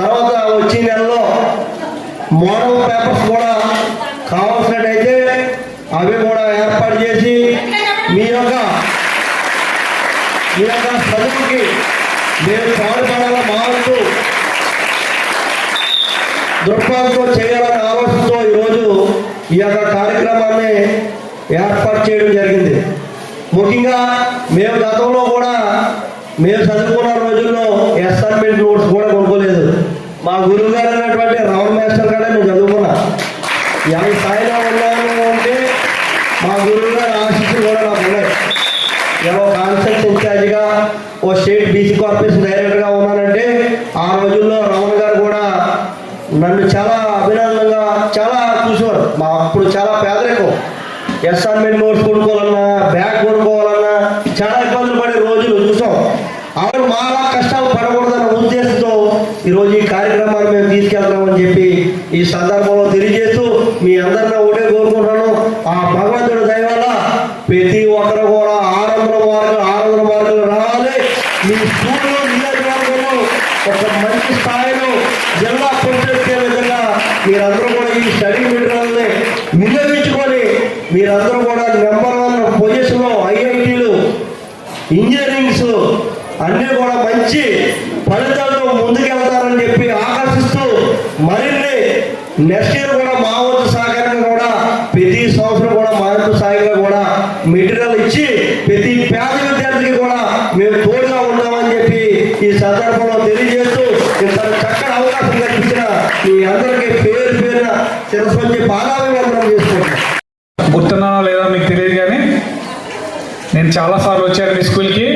తర్వాత వచ్చే నెలలో మోడల్ పేపర్స్ కూడా కావాల్సినట్టయితే అవి కూడా ఏర్పాటు చేసి మీ యొక్క మీ యొక్క చదువుకి మీరు పాడుపడాల మారుతూ దృక్పథంతో చేయాలనే ఆలోచనతో ఈరోజు ఈ యొక్క కార్యక్రమాన్ని ఏర్పాటు చేయడం జరిగింది. ముఖ్యంగా మేము గతంలో కూడా మేము చదువుకున్న రోజుల్లో అసైన్మెంట్ నోట్స్ కూడా కొనుక్కోలేదు. మా గురువు గారు అయినటువంటి రావణ మాస్టర్ గారే మేము చదువుకున్నా. ఎంత స్థాయిలో ఉన్నాము అంటే మా గురువు గారు ఆశీస్సులు కూడా నాకు ఉన్నాయి. ఏమో కాన్సెప్ట్ ఇన్ఛార్జ్గా ఓ స్టేట్ బీసీ కార్పొరేషన్ డైరెక్టర్గా ఉన్నానంటే ఆ రోజుల్లో రమణ గారు కూడా నన్ను చాలా అభినందనగా చాలా చూసేవారు. మా అప్పుడు చాలా పేదరికం. అసైన్మెంట్ నోట్స్ కొనుక్కోవాలన్నా బ్యాగ్ కొనుక్కోవాలన్నా చాలా ఇబ్బందులు పడే రోజులు చూసాం. ఆవిడ మాలా కష్టాలు పడకూడదన్న ఉద్దేశంతో ఈరోజు ఈ కార్యక్రమాన్ని మేము తీసుకెళ్తామని చెప్పి ఈ సందర్భంలో తెలియజేస్తూ మీ అందరినీ ఒకటే కోరుకుంటున్నాను. ఆ భగవంతుడు దయవల్ల ప్రతి ఒక్కరు కూడా ఆరు మార్గం ఆరంభ ఆరు రావాలి. మీ స్కూల్లో నియోజకవర్గంలో ఒక మంచి స్థాయిలో జిల్లా పరిషత్కే విధంగా మీరందరూ కూడా ఈ స్టడీ మెటీరియల్ని వినియోగించుకొని మీరందరూ కూడా నెంబర్ వన్ పొజిషన్లో ఐఐటీలు ఇంజనీరింగ్స్ అన్ని కూడా మంచి ఫలితాలతో ముందుకెళ్తారని చెప్పి ఆకర్షిస్తూ మరిన్ని నెక్స్ట్ ఇయర్ కూడా మా వంతు సహకారంగా కూడా ప్రతి సంవత్సరం కూడా మా వంతు సహాయంగా కూడా మెటీరియల్ ఇచ్చి ప్రతి పేద విద్యార్థికి కూడా మేము తోడుగా ఉంటామని చెప్పి ఈ సందర్భంలో తెలియజేస్తూ ఇంత చక్కటి అవకాశం కల్పించిన మీ అందరికీ పేరు పేరున శిరస్వంచి పాదాభివందనం చేసుకుంటాం గుర్తున్నానో లేదా మీకు తెలియదు కానీ నేను చాలాసార్లు వచ్చాను మీ స్కూల్కి.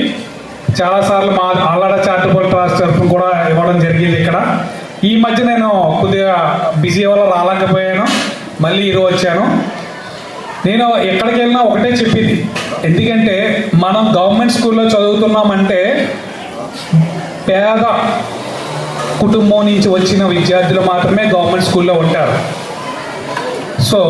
చాలాసార్లు మా ఆల్లాడ చారిటబుల్ ట్రస్ట్ తరఫున కూడా ఇవ్వడం జరిగింది ఇక్కడ. ఈ మధ్య నేను కొద్దిగా బిజీ వల్ల రాలేకపోయాను. మళ్ళీ ఈరోజు వచ్చాను. నేను ఎక్కడికి వెళ్ళినా ఒకటే చెప్పింది. ఎందుకంటే మనం గవర్నమెంట్ స్కూల్లో చదువుతున్నామంటే పేద కుటుంబం నుంచి వచ్చిన విద్యార్థులు మాత్రమే గవర్నమెంట్ స్కూల్లో ఉంటారు. సో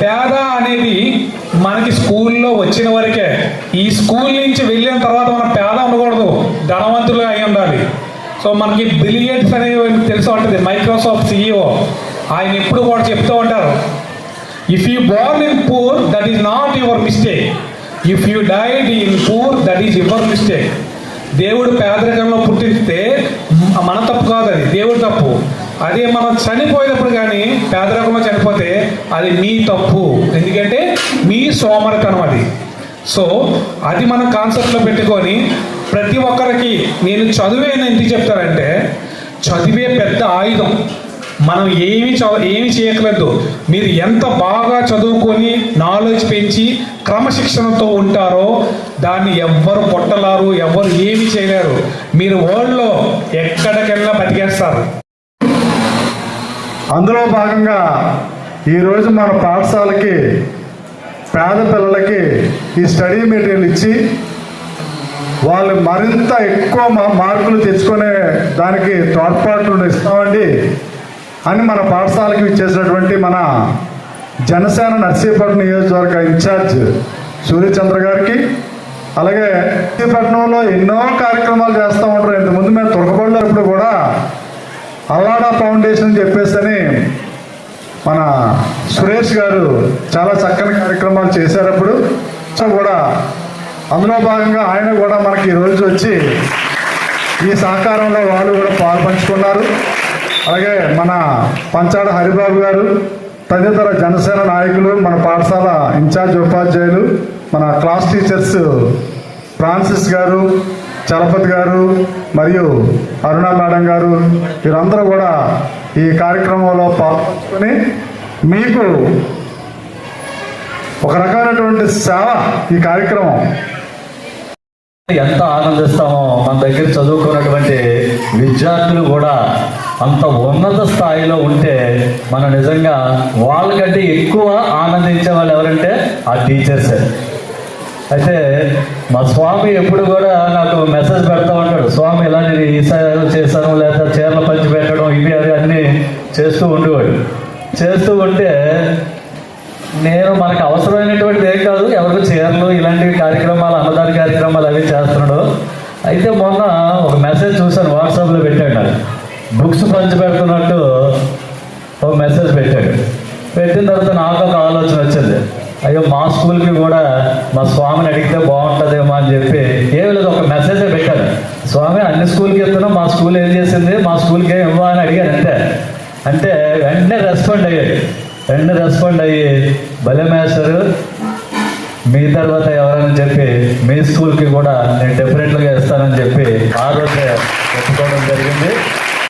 పేద అనేది మనకి స్కూల్లో వచ్చిన వరకే ఈ స్కూల్ నుంచి వెళ్ళిన తర్వాత మనం పేద ఉండకూడదు ధనవంతులుగా అయి ఉండాలి. సో మనకి బిలియన్స్ అనేవి తెలుసు ఉంటుంది మైక్రోసాఫ్ట్ సిఇఓ ఆయన ఎప్పుడు కూడా చెప్తూ ఉంటారు if you born in poor that is not your mistake if you died in poor that is your mistake దేవుడు పేదరికంలో పుట్టిస్తే మన తప్పు కాదు అది. అదే మనం చనిపోయినప్పుడు కానీ పేదరికంలో చనిపోతే అది మీ తప్పు. ఎందుకంటే మీ సోమరితనం అది. సో అది మనం కాన్సెప్ట్లో పెట్టుకొని ప్రతి ఒక్కరికి నేను చదువేని ఎందుకు చెప్తానంటే చదివే పెద్ద ఆయుధం. మనం ఏమి చదువు ఏమి చేయట్లేదు. మీరు ఎంత బాగా చదువుకొని నాలెడ్జ్ పెంచి క్రమశిక్షణతో ఉంటారో దాన్ని ఎవ్వరు పొట్టలారు ఎవ్వరు ఏమి చేయలేరు. మీరు వరల్డ్లో ఎక్కడికెళ్ళినా బతికేస్తారు. అందులో భాగంగా ఈరోజు మన పాఠశాలకి పేద పిల్లలకి ఈ స్టడీ మెటీరియల్ ఇచ్చి వాళ్ళు మరింత ఎక్కువ మార్కులు తెచ్చుకునే దానికి తోడ్పాట్లు ఇస్తామండి అని మన పాఠశాలకి ఇచ్చేసినటువంటి మన జనసేన నర్సీపట్నం నియోజకవర్గ ఇన్ఛార్జ్ సూర్యచంద్ర గారికి. అలాగే నర్సీపట్నంలో ఎన్నో కార్యక్రమాలు చేస్తూ ఉంటారు. ఇంతకుముందు మేము తురకబడినప్పుడు కూడా అల్లాడా ఫౌండేషన్ చెప్పేసి అని మన సురేష్ గారు చాలా చక్కని కార్యక్రమాలు చేశారప్పుడు. సో కూడా అందులో భాగంగా ఆయన కూడా మనకి ఈ రోజు వచ్చి ఈ సహకారంలో వాళ్ళు కూడా పాల్పంచుకున్నారు. అలాగే మన పంచాడ హరిబాబు గారు తదితర జనసేన నాయకులు మన పాఠశాల ఇన్ఛార్జ్ ఉపాధ్యాయులు మన క్లాస్ టీచర్స్ ఫ్రాన్సిస్ గారు చలపతి గారు మరియు అరుణ మేడం గారు వీరందరూ కూడా ఈ కార్యక్రమంలో పాల్గొని మీకు ఒక రకమైనటువంటి సేవ ఈ కార్యక్రమం. ఎంత ఆనందిస్తామో మన దగ్గర చదువుకున్నటువంటి విద్యార్థులు కూడా అంత ఉన్నత స్థాయిలో ఉంటే మనం నిజంగా వాళ్ళకంటే ఎక్కువ ఆనందించే వాళ్ళు ఎవరంటే ఆ టీచర్సే. అయితే మా స్వామి ఎప్పుడు కూడా నాకు మెసేజ్ పెడతా ఉంటాడు. స్వామి ఇలా ఈసారి చేశాను లేదా చీరల పంచి పెట్టడం ఇవి అవి అన్నీ చేస్తూ ఉండేవాడు. చేస్తూ ఉంటే నేను మనకు అవసరమైనటువంటిది ఏం కాదు. ఎవరికి చీరలు ఇలాంటి కార్యక్రమాలు అన్నదాన కార్యక్రమాలు అవి చేస్తున్నాడు. అయితే మొన్న ఒక మెసేజ్ చూశాను వాట్సాప్లో పెట్టాడు నాకు. బుక్స్ పంచి పెడుతున్నట్టు ఒక మెసేజ్ పెట్టాడు. పెట్టిన తర్వాత నాకు ఒక ఆలోచన వచ్చింది. అయ్యో మా స్కూల్కి కూడా మా స్వామిని అడిగితే బాగుంటుందేమో అని చెప్పి ఏమి లేదు ఒక మెసేజే పెట్టాను స్వామి అన్ని స్కూల్కి ఇస్తున్నాం మా స్కూల్ ఏం చేసింది మా స్కూల్కి ఏం ఇవ్వా అని అడిగాను అంతే. అంటే వెంటనే రెస్పాండ్ అయ్యాడు వెంటనే రెస్పాండ్ అయ్యి భలే మేస్తారు మీ తర్వాత ఎవరని చెప్పి మీ స్కూల్కి కూడా నేను డెఫినెట్గా ఇస్తానని చెప్పి ఆ రోజే చెప్పుకోవడం జరిగింది.